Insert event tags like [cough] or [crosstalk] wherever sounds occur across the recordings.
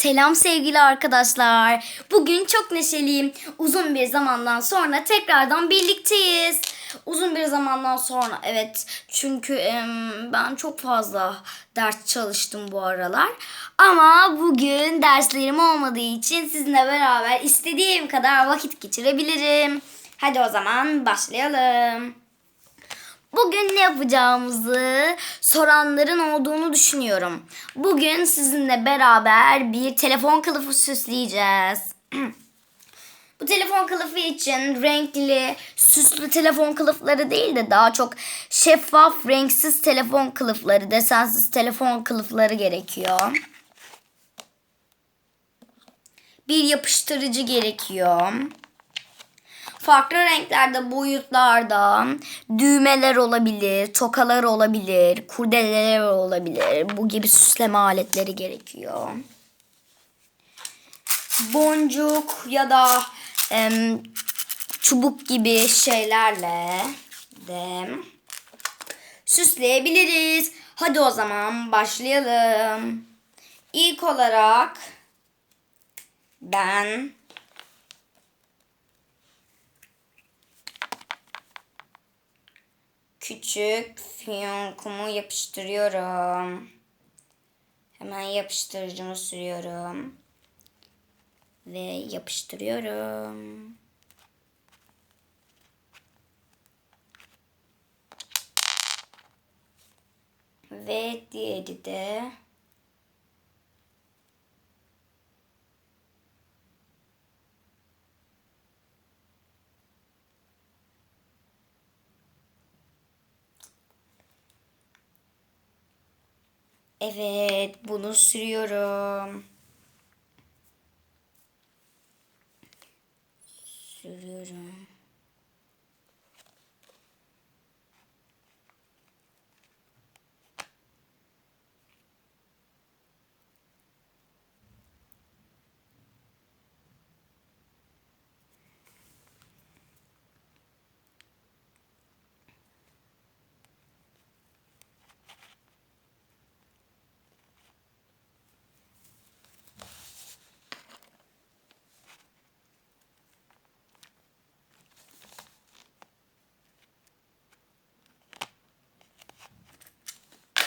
Selam sevgili arkadaşlar. Bugün çok neşeliyim. Uzun bir zamandan sonra tekrardan birlikteyiz. Uzun bir zamandan sonra evet. Çünkü ben çok fazla ders çalıştım bu aralar. Ama bugün derslerim olmadığı için sizinle beraber istediğim kadar vakit geçirebilirim. Hadi o zaman başlayalım. Bugün ne yapacağımızı soranların olduğunu düşünüyorum. Bugün sizinle beraber bir telefon kılıfı süsleyeceğiz. [clears throat] Bu telefon kılıfı için renkli, süslü telefon kılıfları değil de daha çok şeffaf, renksiz telefon kılıfları, desensiz telefon kılıfları gerekiyor. Bir yapıştırıcı gerekiyor farklı renklerde, boyutlarda düğmeler olabilir, tokalar olabilir, kurdeleler olabilir. Bu gibi süsleme aletleri gerekiyor. Boncuk ya da em, çubuk gibi şeylerle de süsleyebiliriz. Hadi o zaman başlayalım. İlk olarak ben küçük fiyonkumu yapıştırıyorum. Hemen yapıştırıcımı sürüyorum. Ve yapıştırıyorum. Ve diğeri de Evet, bunu sürüyorum. Sürüyorum.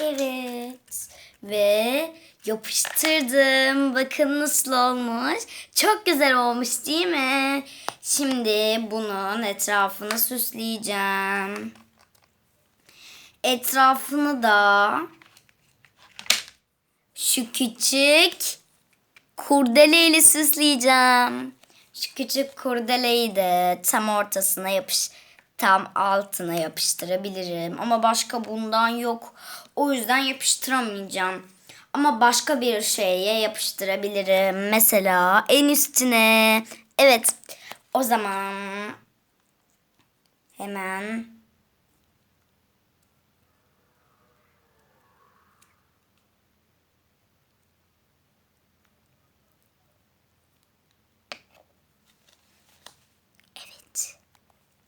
Evet. Ve yapıştırdım. Bakın nasıl olmuş. Çok güzel olmuş değil mi? Şimdi bunun etrafını süsleyeceğim. Etrafını da şu küçük kurdeleyle süsleyeceğim. Şu küçük kurdeleyi de tam ortasına yapış tam altına yapıştırabilirim. Ama başka bundan yok. O yüzden yapıştıramayacağım. Ama başka bir şeye yapıştırabilirim. Mesela en üstüne. Evet. O zaman hemen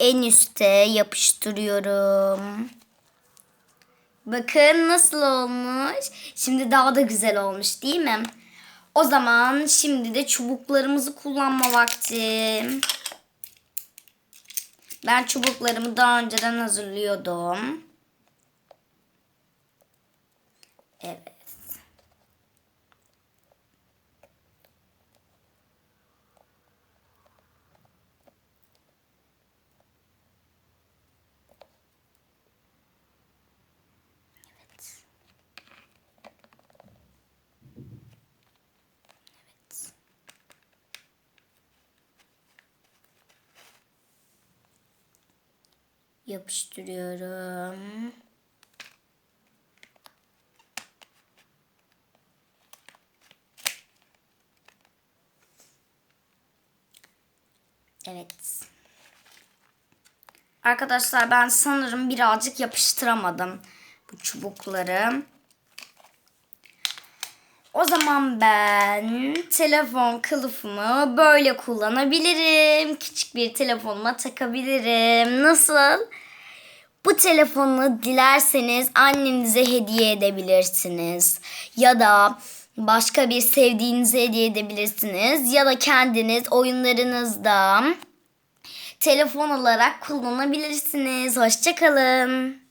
En üste yapıştırıyorum. Bakın nasıl olmuş. Şimdi daha da güzel olmuş değil mi? O zaman şimdi de çubuklarımızı kullanma vakti. Ben çubuklarımı daha önceden hazırlıyordum. Evet. Yapıştırıyorum. Evet. Arkadaşlar ben sanırım birazcık yapıştıramadım bu çubukları. O zaman ben telefon kılıfımı böyle kullanabilirim. Küçük bir telefonuma takabilirim. Nasıl? Bu telefonu dilerseniz annenize hediye edebilirsiniz. Ya da başka bir sevdiğinize hediye edebilirsiniz ya da kendiniz oyunlarınızda telefon olarak kullanabilirsiniz. Hoşçakalın.